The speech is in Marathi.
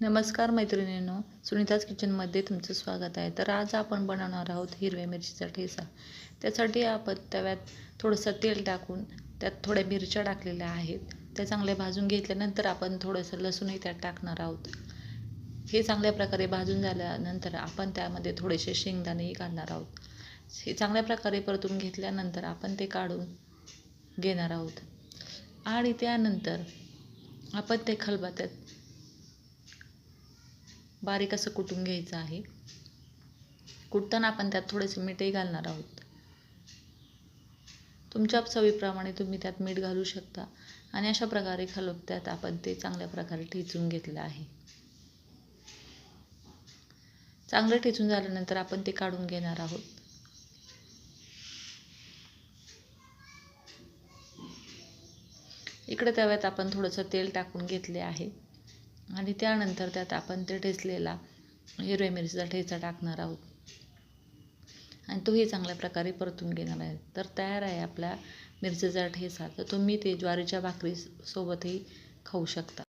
नमस्कार मैत्रिणींनो सुनीताज किचनमध्ये तुमचं स्वागत आहे. तर आज आपण बनवणार आहोत हिरव्या मिरचीचा ठेचा. त्यासाठी आपण तव्यात थोडंसं तेल टाकून त्यात थोड्या मिरच्या टाकलेल्या आहेत. त्या चांगल्या भाजून घेतल्यानंतर आपण थोडंसं लसूणही त्यात टाकणार आहोत. हे चांगल्या प्रकारे भाजून झाल्यानंतर आपण त्यामध्ये थोडेसे शेंगदाणेही घालणार आहोत. हे चांगल्या प्रकारे परतून घेतल्यानंतर आपण ते काढून घेणार आहोत. आणि त्यानंतर आपण ते खलबत्यात बारीक असं कुटून घ्यायचं आहे. कुटताना आपण त्यात थोडेसे मीठही घालणार आहोत. तुमच्या चवीप्रमाणे तुम्ही त्यात मीठ घालू शकता आणि अशा प्रकारे खलबत्त्यात आपण ते चांगल्या प्रकारे ठेचून घेतलं आहे. चांगलं ठेचून झाल्यानंतर आपण ते काढून घेणार आहोत. इकडे तव्यात आपण थोडंसं तेल टाकून घेतले आहे. आणि त्यानंतर त्यात आपण ते ठेचलेला हिरव्या मिरचीचा ठेचा टाकणार आहोत. आणि तोही चांगल्या प्रकारे परतून घेणार आहे. तर तयार आहे आपला मिरचीचा ठेचा. तर तुम्ही ते ज्वारीच्या भाकरी सोबतही खाऊ शकता.